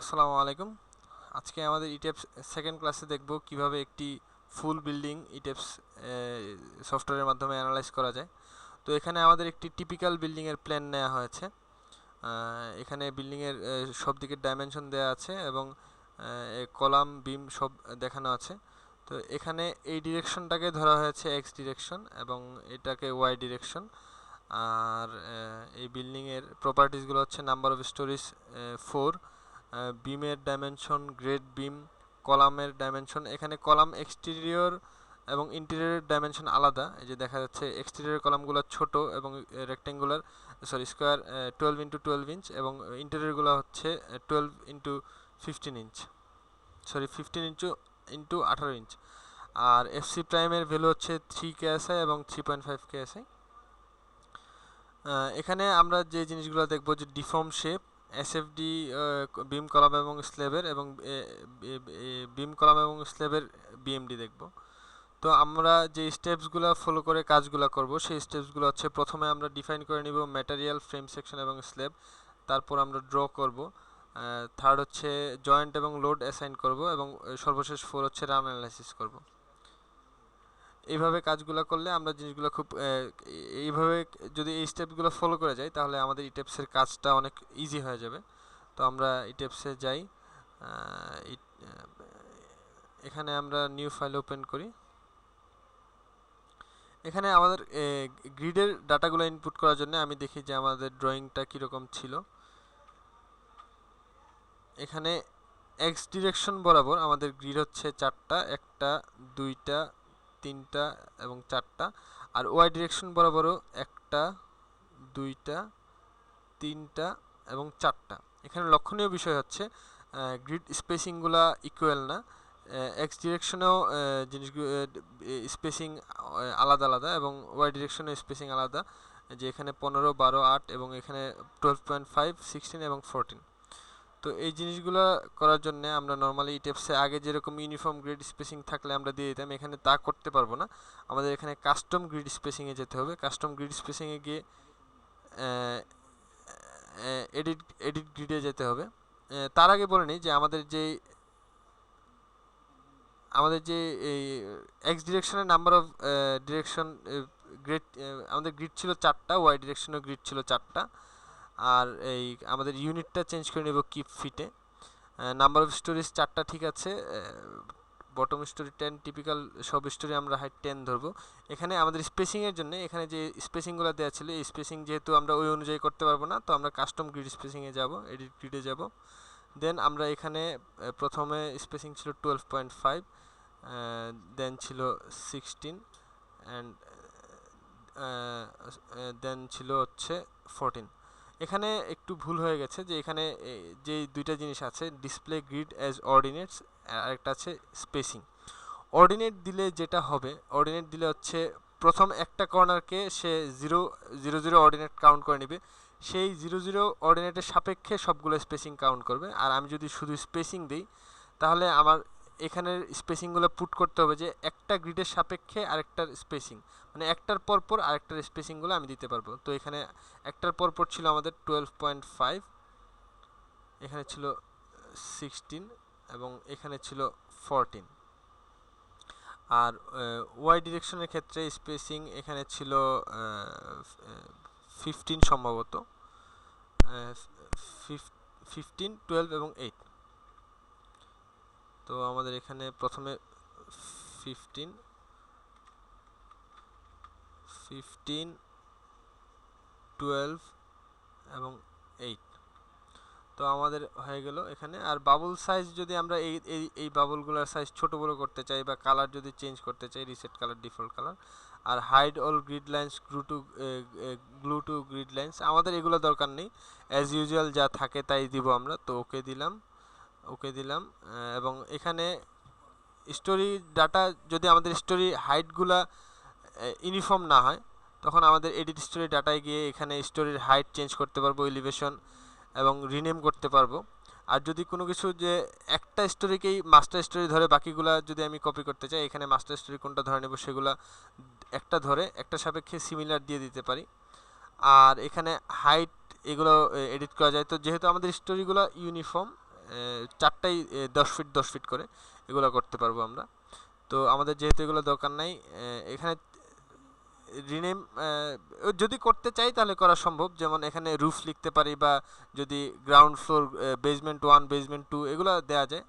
আসসালামু আলাইকুম। আজকে আমাদের ইটেপস সেকেন্ড ক্লাসে দেখব কীভাবে একটি ফুল বিল্ডিং ইটেপস সফটওয়্যারের মাধ্যমে অ্যানালাইজ করা যায়। তো এখানে আমাদের একটি টিপিক্যাল বিল্ডিংয়ের প্ল্যান নেওয়া হয়েছে। এখানে বিল্ডিংয়ের সব দিকের ডাইমেনশন দেওয়া আছে এবং কলাম, বিম সব দেখানো আছে। তো এখানে এই ডিরেকশনটাকে ধরা হয়েছে এক্স ডিরেকশন এবং এটাকে ওয়াই ডিরেকশন আর এই বিল্ডিংয়ের প্রপার্টিসগুলো হচ্ছে নাম্বার অফ স্টোরিজ ফোর বিমের ডাইমেনশন গ্রেড বিম কলামের ডাইমেনশন এখানে কলাম এক্সটেরিয়র এবং ইন্টেরিয়র ডাইমেনশন আলাদা। এই যে দেখা যাচ্ছে এক্সটেরিয়র কলামগুলো ছোট এবং rectangular sorry square twelve into twelve inch এবং ইন্টেরিয়রগুলো হচ্ছে twelve into fifteen inch sorry fifteen inch into আঠারো ইঞ্চ আর এফসি প্রাইমের ভ্যালু হচ্ছে থ্রি কেএসআই এবং থ্রি পয়েন্ট ফাইভ কেএসআই এখানে আমরা যে জিনিসগুলো দেখব যে deform shape SFD beam column এবং স্ল্যাবের এবং বিম কলাম এবং স্ল্যাবের বিএমডি দেখব। তো আমরা যে স্টেপসগুলো ফলো করে কাজগুলো করব, সেই স্টেপসগুলো হচ্ছে প্রথমে আমরা ডিফাইন করে নিব ম্যাটেরিয়াল ফ্রেম সেকশন এবং স্ল্যাব তারপর আমরা ড্র করব। থার্ড হচ্ছে জয়েন্ট এবং লোড অ্যাসাইন করব এবং সর্বশেষ ফোর হচ্ছে রান অ্যানালাইসিস করব। এইভাবে কাজগুলো করলে আমরা জিনিসগুলো খুব এইভাবে যদি এই স্টেপগুলো ফলো করে যাই, তাহলে আমাদের ইটেপসের কাজটা অনেক ইজি হয়ে যাবে। তো আমরা ইটেপসে যাই এখানে আমরা নিউ ফাইল ওপেন করি। এখানে আমাদের গ্রিডের ডাটাগুলো ইনপুট করার জন্য আমি দেখি যে আমাদের ড্রয়িংটা কীরকম ছিল। এখানে এক্স ডিরেকশন বরাবর আমাদের গ্রিড হচ্ছে চারটা, একটা, দুইটা তিনটা এবং চারটা। আর ওয়াই ডিরেকশন বরাবরও একটা, দুইটা, তিনটা এবং চারটা। এখানে লক্ষণীয় বিষয় হচ্ছে গ্রিড স্পেসিংগুলা ইকুয়াল না। এক্স ডিরেকশনেও জিনিসগুলো স্পেসিং আলাদা আলাদা এবং ওয়াই ডিরেকশনে স্পেসিং আলাদা। যে এখানে পনেরো, বারো, আট এবং এখানে টুয়েলভ পয়েন্ট ফাইভ সিক্সটিন এবং ফোরটিন তো এই জিনিসগুলো করার জন্য আমরা নর্মালি টেপসে আগে যেরকম ইউনিফর্ম গ্রিড স্পেসিং থাকলে আমরা দিয়ে দিতাম, এখানে তা করতে পারব না। আমাদের এখানে কাস্টম গ্রিড স্পেসিংয়ে যেতে হবে। কাস্টম গ্রিড স্পেসিংয়ে গিয়ে এডিট এডিট গ্রিডে যেতে হবে। তার আগে বলে নিই যে আমাদের যে আমাদের যে এই এক্স ডিরেকশনের নাম্বার অফ ডিরেকশন গ্রিড আমাদের গ্রিড ছিল চারটা ওয়াই ডিরেকশনের গ্রিড ছিল চারটা। আর এই আমাদের ইউনিটটা চেঞ্জ করে নেব কিপ ফিটে নাম্বার অফ স্টোরিজ চারটা ঠিক আছে বটম স্টোরি টেন টিপিক্যাল সব স্টোরি আমরা হাইট টেন ধরবো। এখানে আমাদের স্পেসিংয়ের জন্য, এখানে যে স্পেসিংগুলো দেওয়া ছিল, এই স্পেসিং যেহেতু আমরা ওই অনুযায়ী করতে পারব না, তো আমরা কাস্টম গ্রিড স্পেসিংয়ে যাব এডিট গ্রিডে যাব। দেন আমরা এখানে প্রথমে স্পেসিং ছিল টুয়েলভ পয়েন্ট ফাইভ দেন ছিল সিক্সটিন অ্যান্ড দেন ছিল হচ্ছে ফোরটিন এখানে একটু ভুল হয়ে গেছে যে এখানে যে দুইটা জিনিস আছে ডিসপ্লে গ্রিড অ্যাজ অর্ডিনেটস আর একটা আছে স্পেসিং অর্ডিনেট দিলে যেটা হবে অর্ডিনেট দিলে হচ্ছে প্রথম একটা কর্নারকে সে zero zero zero ordinate count করে নেবে। সেই জিরো জিরো অর্ডিনেটের সাপেক্ষে সবগুলো স্পেসিং কাউন্ট করবে। আর আমি যদি শুধু স্পেসিং দিই, তাহলে আমার এখানের স্পেসিংগুলো পুট করতে হবে যে একটা গ্রিডের সাপেক্ষে আরেকটার স্পেসিং মানে একটার পর পর আরেকটার স্পেসিংগুলো আমি দিতে পারব। তো এখানে একটার পর পর ছিল আমাদের টুয়েলভ পয়েন্ট ফাইভ এখানে ছিল সিক্সটিন এবং এখানে ছিল ফরটিন আর ওয়াই ডিরেকশনের ক্ষেত্রে স্পেসিং এখানে ছিল ফিফটিন সম্ভবত ফিফটিন টুয়েলভ এবং এইট তো আমাদের এখানে প্রথমে ফিফটিন ফিফটিন টুয়েলভ এবং এইট তো আমাদের হয়ে গেল এখানে। আর বাবল সাইজ যদি আমরা এই এই এই বাবলগুলোর সাইজ ছোট বড় করতে চাই বা কালার যদি চেঞ্জ করতে চাই reset colour default colour R hide all grid lines glue to glue to grid lines আমাদের এগুলো দরকার নেই। অ্যাজ ইউজুয়াল যা থাকে তাই দিব আমরা। তো ওকে দিলাম। ওকে দিলাম। এবং এখানে স্টোরি ডাটা যদি আমাদের স্টোরি হাইটগুলা ইউনিফর্ম না হয়, তখন আমাদের এডিট স্টোরি ডাটায় গিয়ে এখানে স্টোরির হাইট চেঞ্জ করতে পারব এলিভেশন এবং রিনেম করতে পারব। আর যদি কোনো কিছু যে একটা স্টোরিকেই মাস্টার স্টোরি ধরে, বাকিগুলা যদি আমি কপি করতে চাই, এখানে মাস্টার স্টোরি কোনটা ধরে নেব সেগুলা একটা ধরে, একটা সাপেক্ষে সিমিলার দিয়ে দিতে পারি। আর এখানে হাইট এগুলো এডিট করা যায়। তো যেহেতু আমাদের স্টোরিগুলো ইউনিফর্ম চারটাই দশ ফিট দশ ফিট করে এগুলো করতে পারব আমরা। তো আমাদের যেহেতু এগুলো দরকার নাই এখানে রিনেম যদি করতে চাই তাহলে করা সম্ভব। যেমন এখানে রুফ লিখতে পারি বা যদি ground floor basement one basement two এগুলো দেওয়া যায়।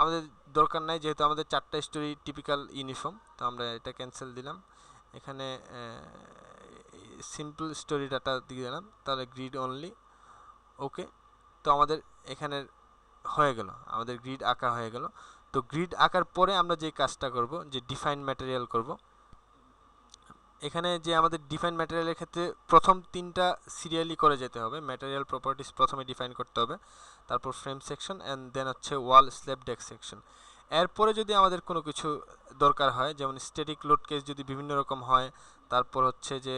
আমাদের দরকার নাই যেহেতু আমাদের চারটা স্টোরি টিপিক্যাল ইউনিফর্ম তো আমরা এটা ক্যান্সেল দিলাম। এখানে সিম্পল স্টোরি ডাটা দিয়ে দিলাম, তাহলে গ্রিড অনলি ওকে তো আমাদের এখানের হয়ে গেল, আমাদের গ্রিড আঁকা হয়ে গেল। তো গ্রিড আঁকার পরে আমরা যে কাজটা করব, যে ডিফাইন ম্যাটেরিয়াল করব, এখানে যে আমাদের ডিফাইন ম্যাটেরিয়ালের ক্ষেত্রে প্রথম তিনটা সিরিয়ালি করে যেতে হবে। ম্যাটেরিয়াল প্রপার্টিস প্রথমে ডিফাইন করতে হবে, তারপর ফ্রেম সেকশন অ্যান্ড দেন হচ্ছে ওয়াল স্ল্যাব ডেক সেকশন এরপরে যদি আমাদের কোনো কিছু দরকার হয়, যেমন স্ট্যাটিক লোড কেস যদি বিভিন্ন রকম হয়, তারপর হচ্ছে যে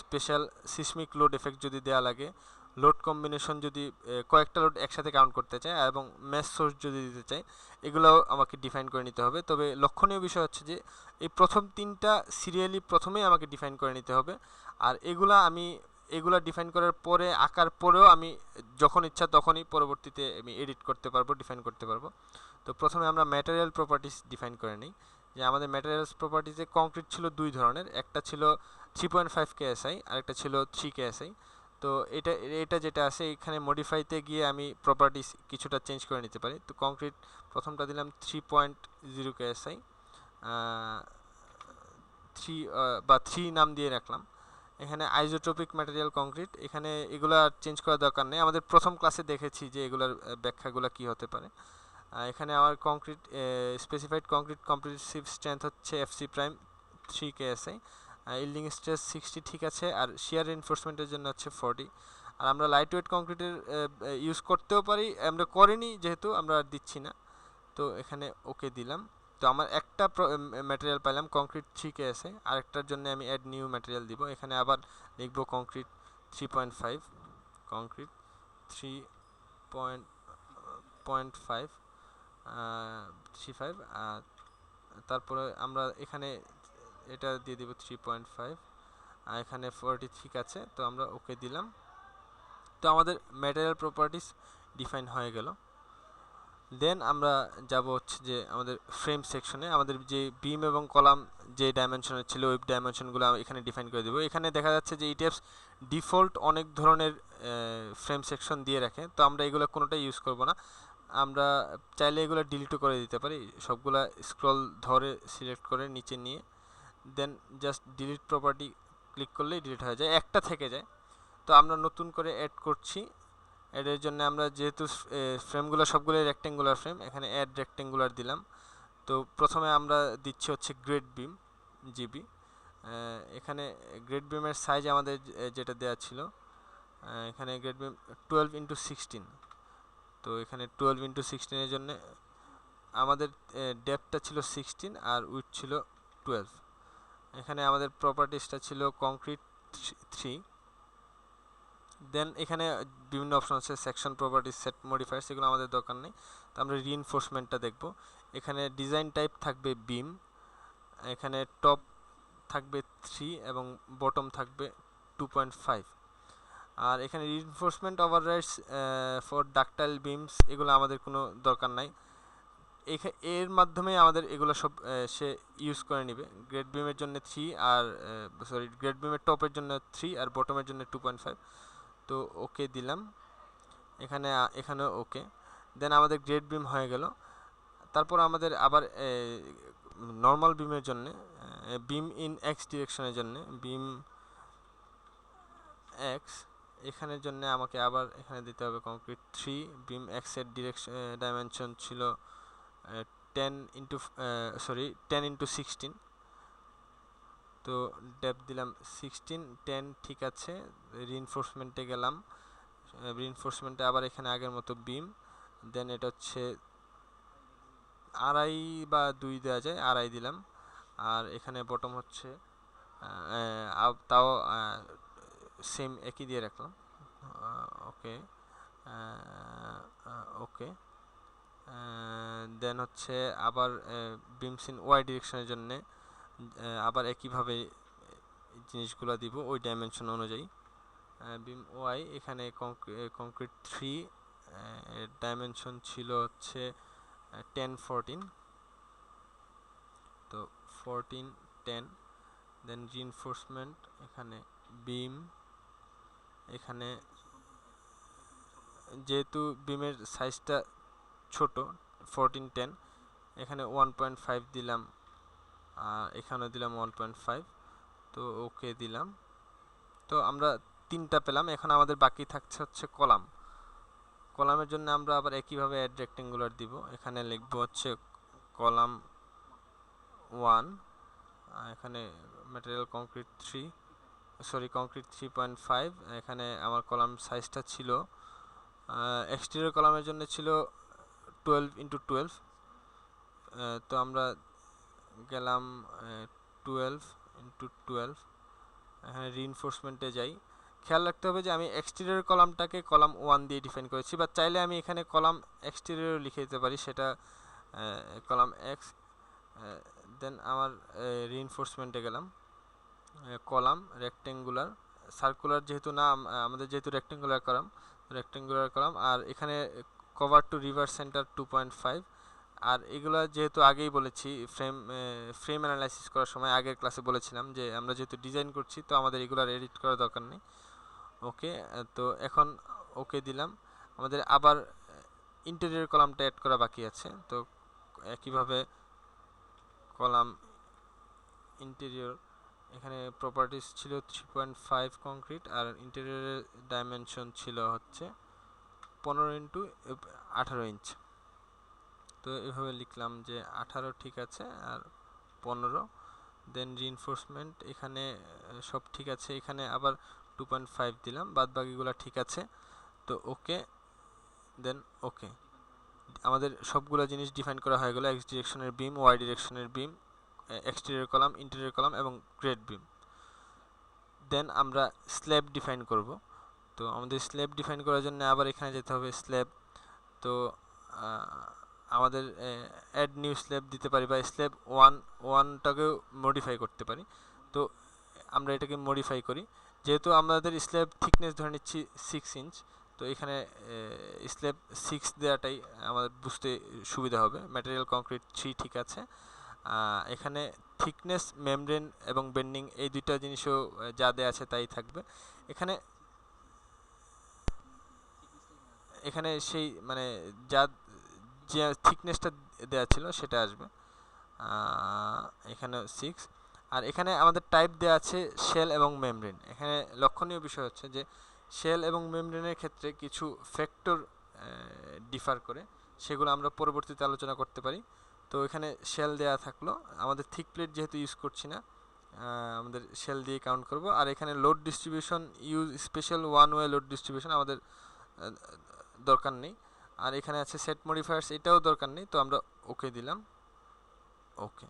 স্পেশাল সিসমিক লোড এফেক্ট যদি দেওয়া লাগে লোড কম্বিনেশন যদি কয়েকটা লোড একসাথে কাউন্ট করতে চায় এবং ম্যাচ সোর্স যদি দিতে চাই এগুলোও আমাকে ডিফাইন করে নিতে হবে। তবে লক্ষণীয় বিষয় হচ্ছে যে, এই প্রথম তিনটা সিরিয়ালি প্রথমেই আমাকে ডিফাইন করে নিতে হবে। আর এগুলা আমি, এগুলা ডিফাইন করার পরে, আঁকার পরেও আমি যখন ইচ্ছা তখনই পরবর্তীতে আমি এডিট করতে পারব ডিফাইন করতে পারব। তো প্রথমে আমরা ম্যাটেরিয়াল প্রপার্টিস ডিফাইন করে নিই। যে আমাদের ম্যাটেরিয়ালস প্রপার্টিসে কংক্রিট ছিল দুই ধরনের। একটা ছিল থ্রি পয়েন্ট ফাইভ কেএসআই আর একটা ছিল থ্রি কেএসআই তো এটা এটা যেটা আছে, এখানে মডিফাইতে গিয়ে আমি প্রপার্টিস কিছুটা চেঞ্জ করে নিতে পারি। তো কংক্রিট প্রথমটা দিলাম three point zero KSI three বা থ্রি নাম দিয়ে রাখলাম। এখানে আইজোট্রপিক ম্যাটেরিয়াল কংক্রিট এখানে এগুলা চেঞ্জ করার দরকার নেই। আমাদের প্রথম ক্লাসে দেখেছি যে এগুলার ব্যাখ্যাগুলো কি হতে পারে। এখানে আমার concrete specified concrete comprehensive strength হচ্ছে FC prime three KSI yielding stress sixty ঠিক আছে, আর শিয়ার এনফোর্সমেন্টের জন্য হচ্ছে ফর্টি আর আমরা লাইট ওয়েট কংক্রিটের ইউজ করতেও পারি, আমরা করিনি যেহেতু, আমরা আর দিচ্ছি না। তো এখানে ওকে দিলাম। তো আমার একটা ম্যাটেরিয়াল পাইলাম কংক্রিট থ্রি কে আছে। আরেকটার জন্য আমি অ্যাড নিউ ম্যাটেরিয়াল দিব। এখানে আবার লিখব concrete three point five concrete three point point five three five আর তারপরে আমরা এখানে এটা দিয়ে দিব থ্রি পয়েন্ট ফাইভ আর এখানে ফোরটি ঠিক আছে, তো আমরা ওকে দিলাম। তো আমাদের ম্যাটেরিয়াল প্রপার্টিস ডিফাইন হয়ে গেল। দেন আমরা যাব হচ্ছে যে আমাদের ফ্রেম সেকশনে আমাদের যে বিম এবং কলাম যে ডাইমেনশনের ছিল, ওই ডাইমেনশনগুলো এখানে ডিফাইন করে দেবো। এখানে দেখা যাচ্ছে যে ইটিএফস ডিফল্ট অনেক ধরনের ফ্রেম সেকশন দিয়ে রাখে, তো আমরা এগুলো কোনোটাই ইউজ করব না। আমরা চাইলে এগুলো ডিলিটও করে দিতে পারি। সবগুলা স্ক্রল ধরে সিলেক্ট করে নিচে নিয়ে। Then just delete property click করলেই ডিলিট হয়ে যায়। একটা থেকে যায়। তো আমরা নতুন করে অ্যাড করছি। অ্যাডের জন্য আমরা যেহেতু ফ্রেমগুলো সবগুলো রেক্টেঙ্গুলার ফ্রেম এখানে অ্যাড রেক্টেঙ্গুলার দিলাম। তো প্রথমে আমরা দিচ্ছি হচ্ছে গ্রেড বিম জিবি এখানে গ্রেড বিমের সাইজ আমাদের যেটা দেওয়া ছিল এখানে grade beam twelve into sixteen তো এখানে টুয়েলভ ইন্টু সিক্সটিনের জন্য আমাদের ডেপটা ছিল সিক্সটিন আর উইথ ছিল টুয়েলভ এখানে আমাদের প্রপার্টিসটা ছিল কংক্রিট থ্রি দেন এখানে বিভিন্ন অপশন আছে সেকশন প্রপার্টিস সেট মডিফায়ার সেগুলো আমাদের দরকার নেই। তো আমরা রিইনফোর্সমেন্টটা দেখব। এখানে ডিজাইন টাইপ থাকবে বিম এখানে টপ থাকবে থ্রি এবং বটম থাকবে টু পয়েন্ট ফাইভ আর এখানে reinforcement overwrites for ductile beams এগুলো আমাদের কোনো দরকার নাই। এর মাধ্যমে আমাদের এগুলো সব সে ইউজ করে নেবে। গ্রেড বিমের জন্য থ্রি আর সরি গ্রেড বিমের টপের জন্য থ্রি আর বটমের জন্য টু পয়েন্ট ফাইভ তো ওকে দিলাম। এখানে এখানে ওকে দেন আমাদের গ্রেড বিম হয়ে গেল। তারপর আমাদের আবার নর্মাল বিমের জন্য বিম ইন এক্স ডিরেকশনের জন্য বিম এক্স এখানের জন্য আমাকে আবার এখানে দিতে হবে কংক্রিট থ্রি বিম এক্সের ডিরেকশন ডাইমেনশন ছিল ten into sorry ten into sixteen তো ডেপ দিলাম সিক্সটিন টেন ঠিক আছে রিইনফোর্সমেন্টে গেলাম। রিইনফোর্সমেন্টে আবার এখানে আগের মতো বিম দেন এটা হচ্ছে আড়াই বা দুই দেওয়া যায়, আড়াই দিলাম। আর এখানে বটম হচ্ছে তাও সেম একই দিয়ে রাখলাম। ওকে ওকে দেন হচ্ছে আবার বিমসিন ওয়াই ডিরেকশনের জন্যে আবার একইভাবে জিনিসগুলো দিব ওই ডাইমেনশন অনুযায়ী। বিম ওয়াই এখানে কংক্রিট থ্রি ডাইমেনশন ছিল হচ্ছে টেন ফোরটিন তো ফোরটিন টেন দেন রিনফোর্সমেন্ট এখানে বিম এখানে যেহেতু বিমের সাইজটা ছোট ফোরটিন টেন এখানে ওয়ান পয়েন্ট ফাইভ দিলাম এখানে দিলাম ওয়ান পয়েন্ট ফাইভ তো ওকে দিলাম। তো আমরা তিনটা পেলাম, এখন আমাদের বাকি থাকছে হচ্ছে কলাম। কলামের জন্য আমরা আবার একইভাবে অ্যাড রেক্টেঙ্গুলার দিব, এখানে লিখব হচ্ছে কলাম ওয়ান এখানে material concrete three sorry concrete three point five এখানে আমার কলাম সাইজটা ছিল এক্সটেরিয়র কলামের জন্য ছিল টুয়েলভ ইন্টু টুয়েলভ তো আমরা গেলাম টুয়েলভ ইন্টু টুয়েলভ এখানে রিইনফোর্সমেন্টে যাই। খেয়াল রাখতে হবে যে আমি এক্সটেরিয়র কলামটাকে কলাম ওয়ান দিয়ে ডিফাইন করেছি বা চাইলে আমি এখানে কলাম এক্সটেরিয়র লিখে দিতে পারি, সেটা কলাম এক্স দেন আমার রিইনফোর্সমেন্টে গেলাম কলাম রেক্টেঙ্গুলার সার্কুলার যেহেতু না আমাদের যেহেতু রেক্টেঙ্গুলার কলাম রেক্টেঙ্গুলার কলাম, আর এখানে কভার টু রিভার সেন্টার টু পয়েন্ট ফাইভ আর এগুলো যেহেতু আগেই বলেছি ফ্রেম ফ্রেম অ্যানালাইসিস করার সময় আগের ক্লাসে বলেছিলাম যে আমরা যেহেতু ডিজাইন করছি, তো আমাদের এগুলো এডিট করার দরকার নেই। ওকে তো এখন ওকে দিলাম। আমাদের আবার ইন্টেরিয়র কলামটা অ্যাড করা বাকি আছে। তো একইভাবে কলাম ইন্টেরিয়র এখানে প্রপার্টিস ছিল থ্রি পয়েন্ট ফাইভ কংক্রিট আর ইন্টেরিয়রের ডাইমেনশন ছিল হচ্ছে পনেরো ইন্টু আঠারো ইঞ্চ। তো এভাবে লিখলাম যে আঠারো ঠিক আছে আর পনেরো দেন রিইনফোর্সমেন্ট এখানে সব ঠিক আছে। এখানে আবার টু পয়েন্ট ফাইভ দিলাম বাদ বাকিগুলো ঠিক আছে। তো ওকে দেন ওকে আমাদের সবগুলো জিনিস ডিফাইন করা হয়ে গেলো এক্স ডিরেকশনের beam Y ডিরেকশনের beam exterior column interior column এবং গ্রেড বিম দেন আমরা স্ল্যাব ডিফাইন করব। তো আমাদের স্ল্যাব ডিফাইন করার জন্য আবার এখানে যেতে হবে স্ল্যাব তো আমাদের অ্যাড নিউ স্ল্যাব দিতে পারি বা স্ল্যাব ওয়ান ওয়ানটাকেও মডিফাই করতে পারি। তো, আমরা এটাকে মডিফাই করি। যেহেতু আমাদের স্ল্যাব থিকনেস ধরে নিচ্ছি সিক্স ইঞ্চ তো এখানে স্ল্যাব সিক্স দেওয়াটাই আমাদের বুঝতে সুবিধা হবে। ম্যাটেরিয়াল কংক্রিট থ্রি ঠিক আছে। এখানে থিকনেস মেমব্রেন এবং বেন্ডিং এই দুইটা জিনিসও যা দেওয়া আছে তাই থাকবে। এখানে এখানে সেই মানে যা, যে থিকনেসটা দেওয়া ছিল সেটা আসবে। এখানে সিক্স আর এখানে আমাদের টাইপ দেওয়া আছে শেল এবং মেমব্রেন এখানে লক্ষণীয় বিষয় হচ্ছে যে শেল এবং মেমব্রেনের ক্ষেত্রে কিছু ফ্যাক্টর ডিফার করে। সেগুলো আমরা পরবর্তীতে আলোচনা করতে পারি। তো এখানে শেল দেওয়া থাকল। আমাদের থিক প্লেট যেহেতু ইউজ করছি না আমাদের শেল দিয়ে কাউন্ট করব। আর এখানে load distribution use special one way load distribution আমাদের দরকার নেই। আর এখানে আছে সেট মডিফায়ার্স এটাও দরকার নেই, তো আমরা ওকে দিলাম। ওকে